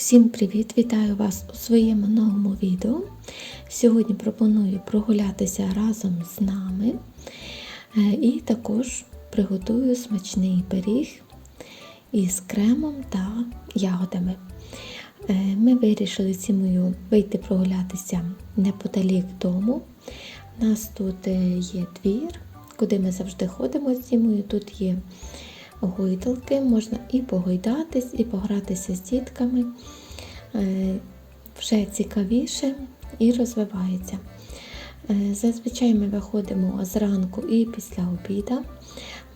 Усім привіт! Вітаю вас у своєму новому відео. Сьогодні пропоную прогулятися разом з нами Е, і також приготую смачний пиріг із кремом та ягодами. Е, Ми вирішили з вийти прогулятися неподалік дому. У нас тут е, є двір, куди ми завжди ходимо з зимою. Тут є гойдалки, можна і погойдатись, і погратися з дітками. Е, Вже цікавіше і розвивається. Е, Зазвичай ми виходимо зранку і після обіда.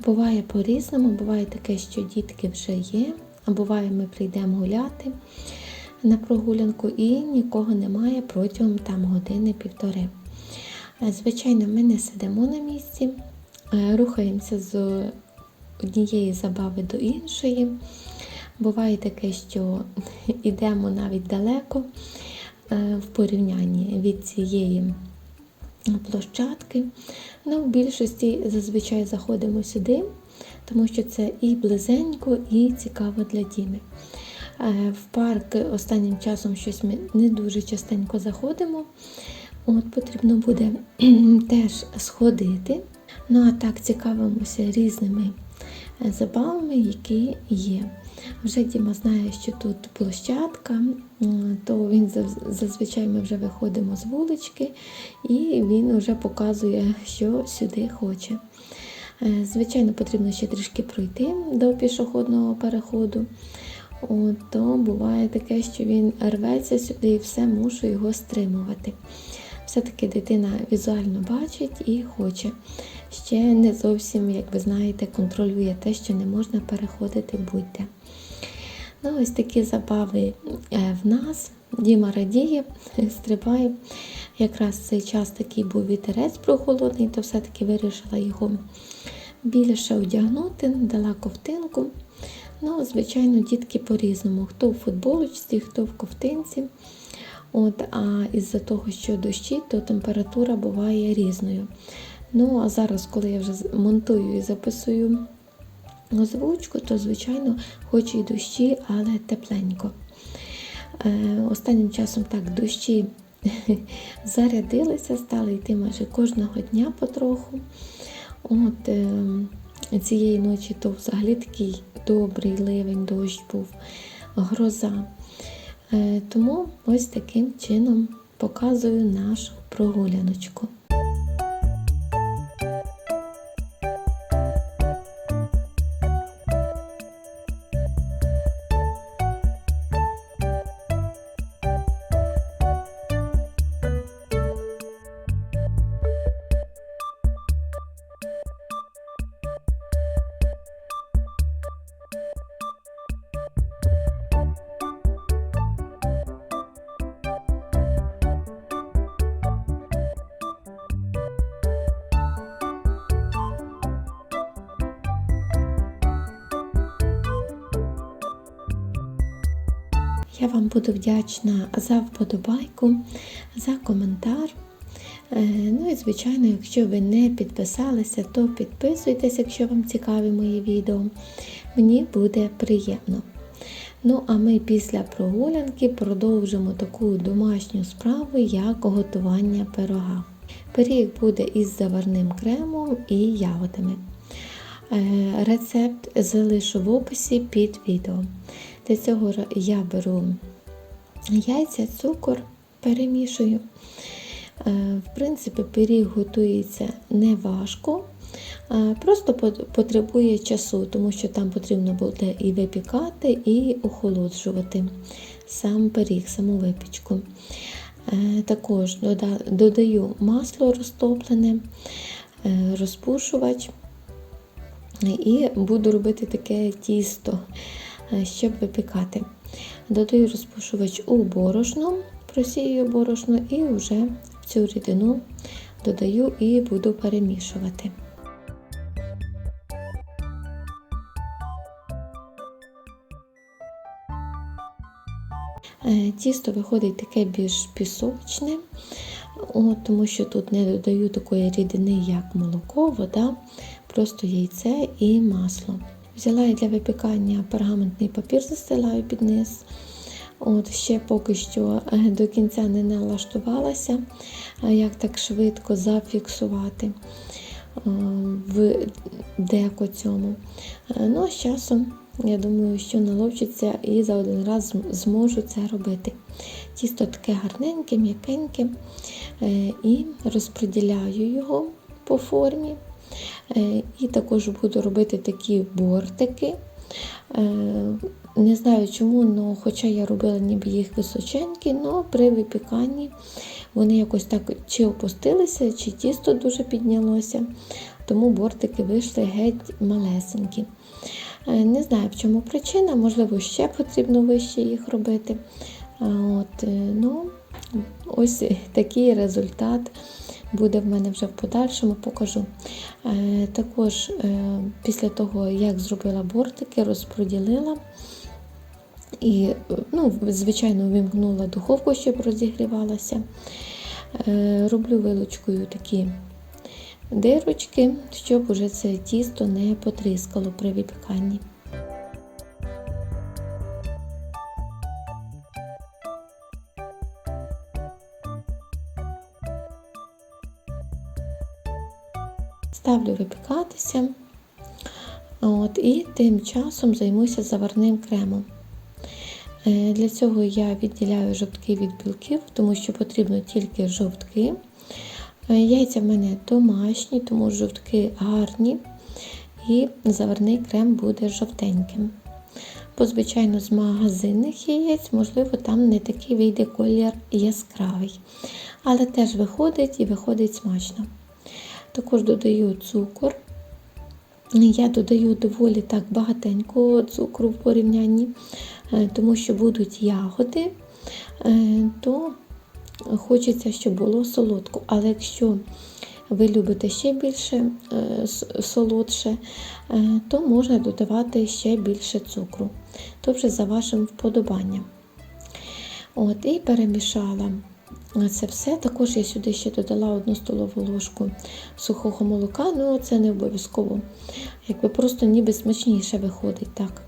Буває по-різному, буває таке, що дітки вже є, а буває, ми прийдемо гуляти на прогулянку і нікого немає протягом там години-півтори. Е, Звичайно, ми не сидимо на місці, рухаємося з однієї забави до іншої. Буває таке, що йдемо навіть далеко е, в порівнянні від цієї площадки. Ну, в більшості зазвичай заходимо сюди, тому що це і близенько, і цікаво для Діми. Е, В парк останнім часом щось ми не дуже частенько заходимо. От Потрібно буде теж сходити. Ну а так цікавимося різними забавами, які є. Вже Діма знає, що тут площадка, то він зазвичай ми вже виходимо з вулички, і він вже показує, що сюди хоче. Е, Звичайно, потрібно ще трішки пройти до пішохідного переходу. От, то буває таке, що він рветься сюди і все мушу його стримувати. Все-таки дитина візуально бачить і хоче. Ще не зовсім, як ви знаєте, контролює те, що не можна переходити будь-де. Ну, ось такі забави е, в нас. Діма радіє, стрибає. Якраз цей час такий був вітерець прохолодний, то все-таки вирішила його більше одягнути, дала ковтинку. Ну, звичайно, дітки по-різному. Хто в футболочці, хто в ковтинці. От, а із-за того, що дощі, то температура буває різною. Ну, а зараз, коли я вже монтую і записую озвучку, то, звичайно, хоч і дощі, але тепленько. Е, останнім часом так дощі зарядилися, стали йти майже кожного дня потроху. От е, цієї ночі то взагалі такий добрий ливень, дощ був, гроза. Е, тому ось таким чином показую нашу прогуляночку. Я вам буду вдячна за вподобайку, за коментар. Е, Ну і, звичайно, якщо ви не підписалися, то підписуйтесь, якщо вам цікаві мої відео. Мені буде приємно. Ну, а ми після прогулянки продовжимо таку домашню справу, як готування пирога. Пиріг буде із заварним кремом і ягодами. Е, Рецепт залишу в описі під відео. Для цього я беру яйця, цукор, перемішую. Е, В принципі, пиріг готується не важко, е, просто потребує часу, тому що там потрібно буде і випікати, і охолоджувати сам пиріг, саму випічку. Е, Також додаю масло розтоплене, розпушувач. І буду робити таке тісто, щоб випікати. Додаю розпушувач у борошно, просію борошно і вже цю рідину додаю і буду перемішувати. Е, Тісто виходить таке більш пісочне, тому що тут не додаю такої рідини, як молоко, вода, просто яйце і масло. Взяла я для випікання пергаментний папір, застилаю під низ, От Ще поки що е, до кінця не налаштувалася, е, як так швидко зафіксувати е, в деко цьому. Ну, а з часом, я думаю, що наловчиться і за один раз зможу це робити. Тісто таке гарненьке, м'якеньке, і розподіляю його по формі. Е, І також буду робити такі бортики. Е, Не знаю чому, але хоча я робила ніби їх височенькі, але при випіканні вони якось так чи опустилися, чи тісто дуже піднялося, тому бортики вийшли геть малесенькі. Е, Не знаю, в чому причина, можливо, ще потрібно вище їх робити. От, ну, ось такий результат буде в мене вже в подальшому, покажу. Е, Також е, після того, як зробила бортики, розподілила і, ну, звичайно, вимкнула духовку, щоб розігрівалася. Е, Роблю вилочкою такі дирочки, щоб уже це тісто не потріскало при випіканні. Ставлю випікатися. От, і тим часом займуся заварним кремом. Е, Для цього я відділяю жовтки від білків, тому що потрібно тільки жовтки. Е, Яйця в мене домашні, тому жовтки гарні. І заварний крем буде жовтеньким. Бо, звичайно, з магазинних яєць, можливо, там не такий вийде колір яскравий. Але теж виходить і виходить смачно. Також додаю цукор. Я додаю доволі так багатенько цукру в порівнянні, е, тому що будуть ягоди, е, то хочеться, щоб було солодко. Але якщо ви любите ще більше е, солодше, то можна додавати ще більше цукру. То вже за вашим вподобанням. От, і перемішала це все. Також я сюди ще додала одну столову ложку сухого молока, ну це не обов'язково. Якби просто ніби смачніше виходить так.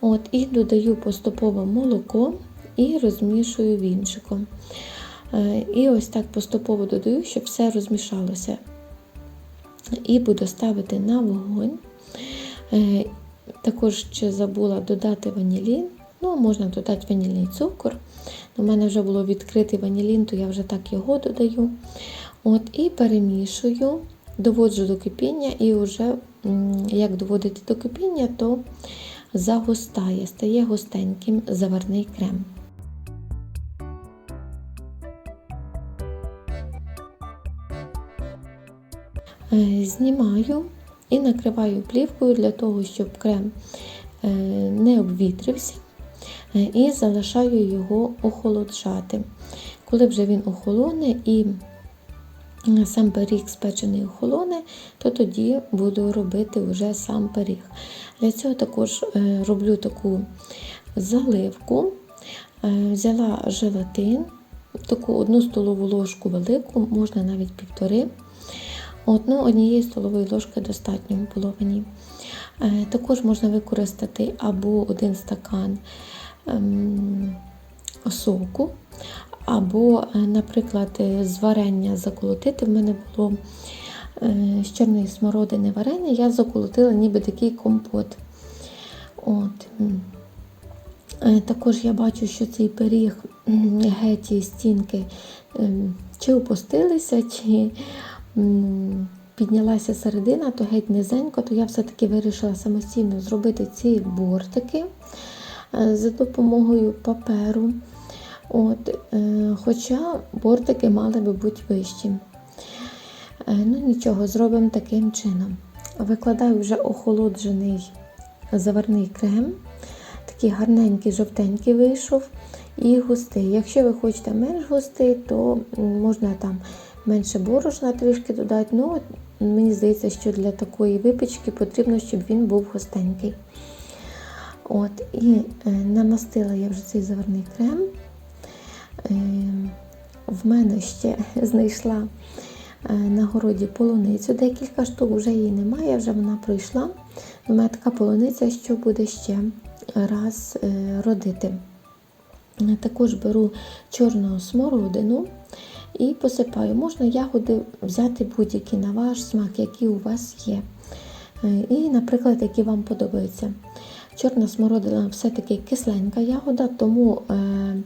От, І додаю поступово молоко і розмішую вінчиком. Е, І ось так поступово додаю, щоб все розмішалося. І буду ставити на вогонь. Е, Також ще забула додати ванілін. Ну, можна додати ванільний цукор. У мене вже було відкритий ванілін, то я вже так його додаю. От, І перемішую, доводжу до кипіння, і вже як доводити до кипіння, то загустає, стає густеньким заварний крем. Е, Знімаю і накриваю плівкою для того, щоб крем е, не обвітрився. І залишаю його охолоджати. Коли вже він охолоне і сам пиріг спечений охолоне, то тоді буду робити вже сам пиріг. Для цього також е, роблю таку заливку. Е, Взяла желатин, таку одну столову ложку велику, можна навіть півтори. От, ну, однієї столової ложки достатньо було мені. Е, Також можна використати або один стакан соку, або, е, наприклад, е, з варення заколотити. В мене було е, з чорної смородини варення, я заколотила ніби такий компот. От. Також я бачу, що цей пиріг м, геть і стінки ем, чи опустилися, чи піднялася середина, то геть низенько, то я все-таки вирішила самостійно зробити ці бортики за допомогою паперу. От, е, Хоча бортики мали би бути вищі. Е, Ну нічого, зробимо таким чином. Викладаю вже охолоджений заварний крем. Такий гарненький, жовтенький вийшов і густий. Якщо ви хочете менш густий, то можна там менше борошна трішки додати. Ну, мені здається, що для такої випічки потрібно, щоб він був густенький. От, І е, намастила я вже цей заварний крем. Е, в мене ще знайшла е, на городі полуницю. Декілька штук вже її немає, вже вона пройшла. У мене така полуниця, що буде ще раз е, родити. Е, Також беру чорну смородину і посипаю. Можна ягоди взяти будь-які на ваш смак, які у вас є. Е, І, наприклад, які вам подобаються. Чорна смородина все-таки кисленька ягода, тому е,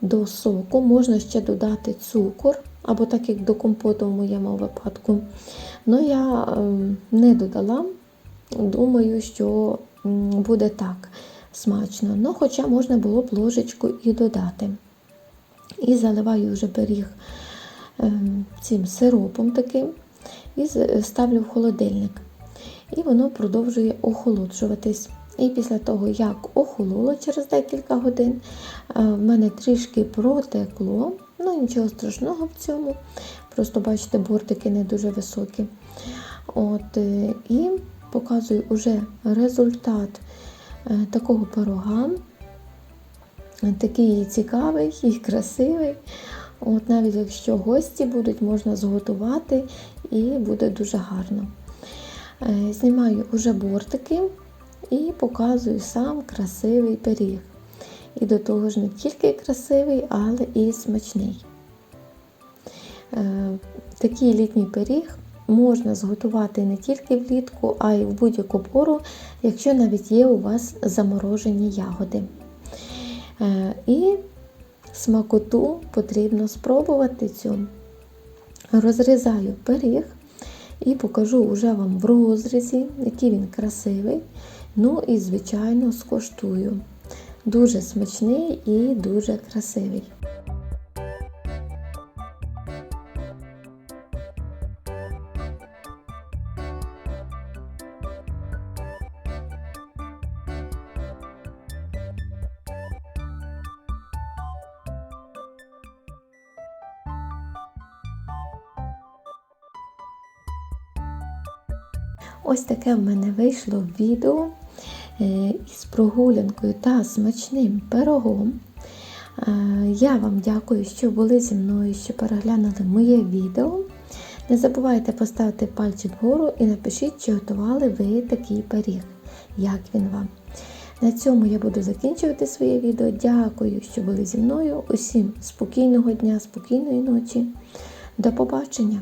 до соку можна ще додати цукор, або так як до компоту в моєму випадку. Ну, я е, не додала, думаю, що буде так смачно. Ну, хоча можна було б ложечку і додати. І заливаю вже пиріг е, цим сиропом таким і ставлю в холодильник. І воно продовжує охолоджуватись. І після того, як охололо через декілька годин, е, в мене трішки протекло. Ну, нічого страшного в цьому. Просто бачите, бортики не дуже високі. От, е, і показую вже результат е, такого пирога. Е, Такий цікавий і красивий. От навіть якщо гості будуть, можна зготувати і буде дуже гарно. Знімаю уже бортики і показую сам красивий пиріг. І до того ж не тільки красивий, але і смачний. Е, Такий літній пиріг можна зготувати не тільки влітку, а й в будь-яку пору, якщо навіть є у вас заморожені ягоди. Е, І смакоту потрібно спробувати цю. Розрізаю пиріг і покажу уже вам в розрізі, який він красивий. Ну і, звичайно, скоштую. Дуже смачний і дуже красивий. Ось таке в мене вийшло відео із прогулянкою та смачним пирогом. Е, Я вам дякую, що були зі мною, що переглянули моє відео. Не забувайте поставити пальчик вгору і напишіть, чи готували ви такий пиріг, як він вам. На цьому я буду закінчувати своє відео. Дякую, що були зі мною. Усім спокійного дня, спокійної ночі. До побачення!